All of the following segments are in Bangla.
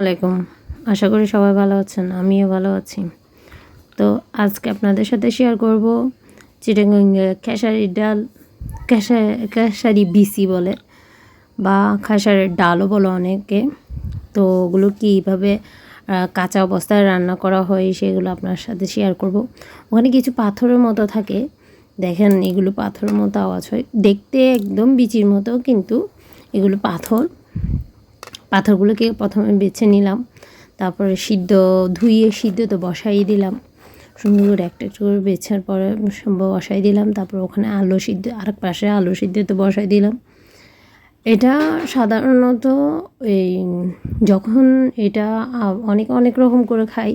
আলাইকুম। আশা করি সবাই ভালো আছেন, আমিও ভালো আছি। তো আজকে আপনাদের সাথে শেয়ার করব চিটাগং খেসারি ডাল, খেসা, খেসারি বিসি বলে, বা খেসারের ডালও বলে অনেকে। তো ওগুলো কীভাবে কাঁচা অবস্থায় রান্না করা হয় সেগুলো আপনার সাথে শেয়ার করব। ওখানে কিছু পাথরের মতো থাকে। দেখেন এগুলো পাথরের মতো আওয়াজ হয়। দেখতে একদম বিচির মতো, কিন্তু এগুলো পাথর। পাথরগুলোকে প্রথমে বেছে নিলাম, তারপরে সিদ্ধ ধুইয়ে সিদ্ধ তো বসাই দিলাম। সুন্দর করে একটা একটা করে বেছার পরে বসাই দিলাম, তারপর ওখানে আলু সিদ্ধ, আরেক পাশে আলু সিদ্ধ তো বসাই দিলাম। এটা সাধারণত এই যখন এটা অনেক অনেক রকম করে খাই,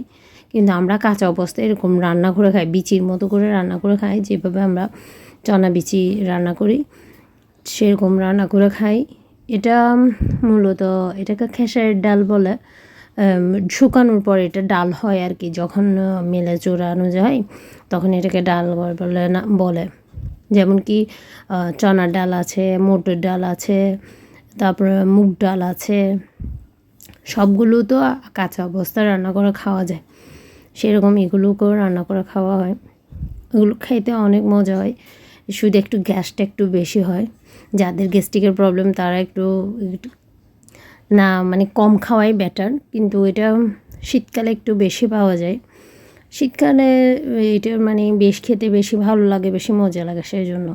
কিন্তু আমরা কাঁচা অবস্থায় এরকম রান্না করে খাই, বিচির মতো করে রান্না করে খাই, যেভাবে আমরা চনা বিচি রান্না করি, সেরকম রান্না করে খাই। এটা মূলত এটাকে খেসারের ডাল বলে। শুকানোর পর এটা ডাল হয় আর কি, যখন মেলে চোরানো যায়, তখন এটাকে ডাল বলে না, বলে। যেমন কি চনার ডাল আছে, মোটর ডাল আছে, তারপরে মুগ ডাল আছে, সবগুলো তো কাঁচা অবস্থায় রান্না করে খাওয়া যায়। সেরকম এগুলোকেও রান্না করে খাওয়া হয়। এগুলো খাইতে অনেক মজা হয়। শুধু একটু গ্যাসটা একটু বেশি হয়। যাদের গ্যাস্ট্রিকের প্রবলেম, তারা একটু না মানে কম খাওয়াই বেটার কিন্তু এটা শীতকালে একটু বেশি পাওয়া যায়। শীতকালে এটা মানে বেশ খেতে বেশি ভালো লাগে, বেশি মজা লাগে সেই জন্য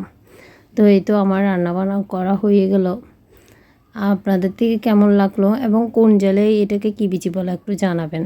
তো এই তো আমার রান্নাবান্না করা হয়ে গেল। আপনাদের থেকে কেমন লাগল এবং কোন জেলে এটাকে কী বিচি বলে একটু জানাবেন।